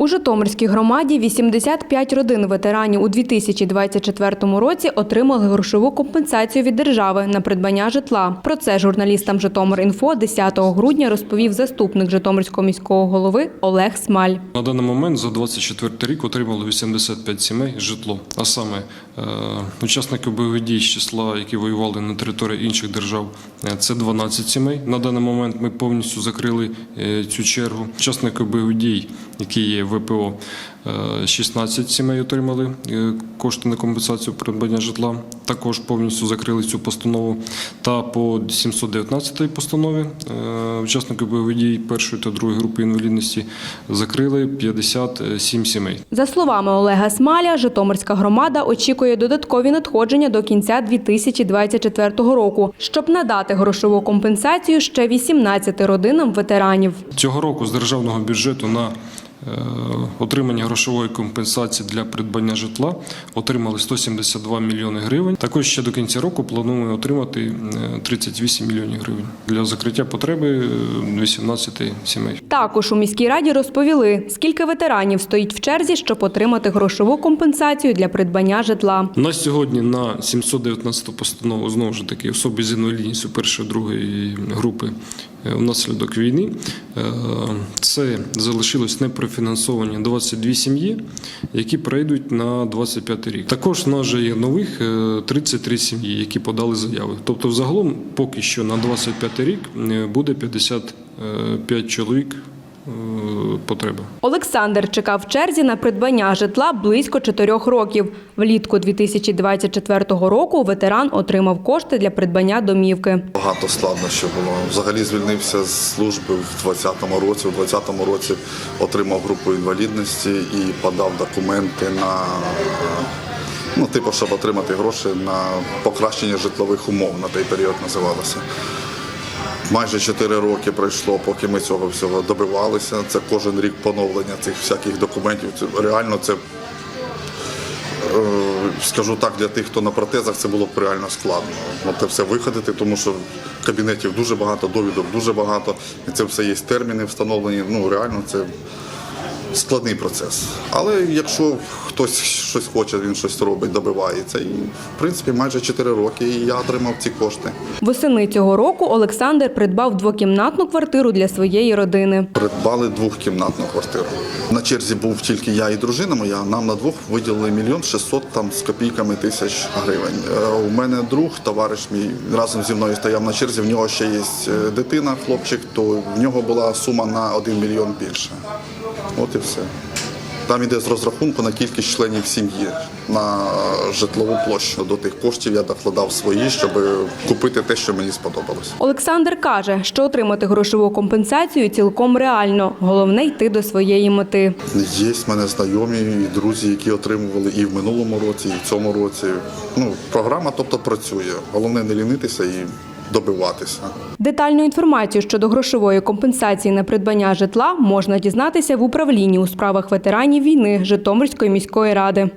У Житомирській громаді 85 родин ветеранів у 2024 році отримали грошову компенсацію від держави на придбання житла. Про це журналістам Житомир.Інфо 10 грудня розповів заступник Житомирського міського голови Олег Смаль. На даний момент за 24 рік отримали 85 сімей житло. А саме е, учасники бойових дій з числа, які воювали на території інших держав, е, це 12 сімей. На даний момент ми повністю закрили е, цю чергу. Учасники бойових дій, які є ВПО, е, 16 сімей отримали е, кошти на компенсацію придбання житла. Також повністю закрили цю постанову. Та по 719 постанові е, учасники бойових дій першої та другої групи інвалідності закрили 57 сімей. За словами Олега Смаля, Житомирська громада очікує додаткові надходження до кінця 2024 року, щоб надати грошову компенсацію ще 18 родинам ветеранів. Цього року з державного бюджету на е, отримання грошової компенсації для придбання житла отримали 172 мільйони гривень. Також ще до кінця року плануємо отримати е, 38 мільйонів гривень для закриття потреби е, 18 сімей. Також у міській раді розповіли, скільки ветеранів стоїть в черзі, щоб отримати грошову компенсацію для придбання житла. У нас сьогодні на 719 постанову знову ж таки особи з інвалідністю першої другої групи е, внаслідок війни. Е, Це залишилось непрофінансовані 22 сім'ї, які прийдуть на 25 рік. Також в нас же є нових е, 33 сім'ї, які подали заяви. Тобто, взагалом, поки що на 25 рік е, буде 55 чоловік е, потреба. Олександр чекав в черзі на придбання житла близько чотирьох років. Влітку 2024 року ветеран отримав кошти для придбання домівки. Багато складнощів було. Взагалі звільнився з служби в 20-му році. У 20-му році отримав групу інвалідності і подав документи на ну, типу, щоб отримати гроші на покращення житлових умов на той період називалося. Майже 4 роки пройшло, поки ми цього всього добивалися. Це кожен рік поновлення цих всяких документів. Це реально це Е, скажу так, для тих, хто на протезах, це було б реально складно. Це все виходити, тому що кабінетів дуже багато, довідок дуже багато, і це все є терміни встановлені. Ну реально це складний процес. Але якщо хтось щось хоче, він щось робить, добивається. І в принципі майже 4 роки і я отримав ці кошти. Восени цього року Олександр придбав двокімнатну квартиру для своєї родини. Придбали двохкімнатну квартиру. На черзі був тільки я і дружина моя. Нам на двох виділили мільйон шістсот там з копійками тисяч гривень. Е, У мене друг, товариш мій разом зі мною стояв на черзі. В нього ще є е, дитина, хлопчик, то в нього була сума на один мільйон більше. От і все. Там іде з розрахунку на кількість членів сім'ї на житлову площу. До тих коштів я докладав свої, щоб купити те, що мені сподобалось. Олександр каже, що отримати грошову компенсацію цілком реально. Головне йти до своєї мети. Є в мене знайомі і друзі, які отримували і в минулому році, і в цьому році. Ну, програма, тобто, працює. Головне не лінитися і добиватися. Детальну інформацію щодо грошової компенсації на придбання житла можна дізнатися в управлінні у справах ветеранів війни Житомирської міської ради.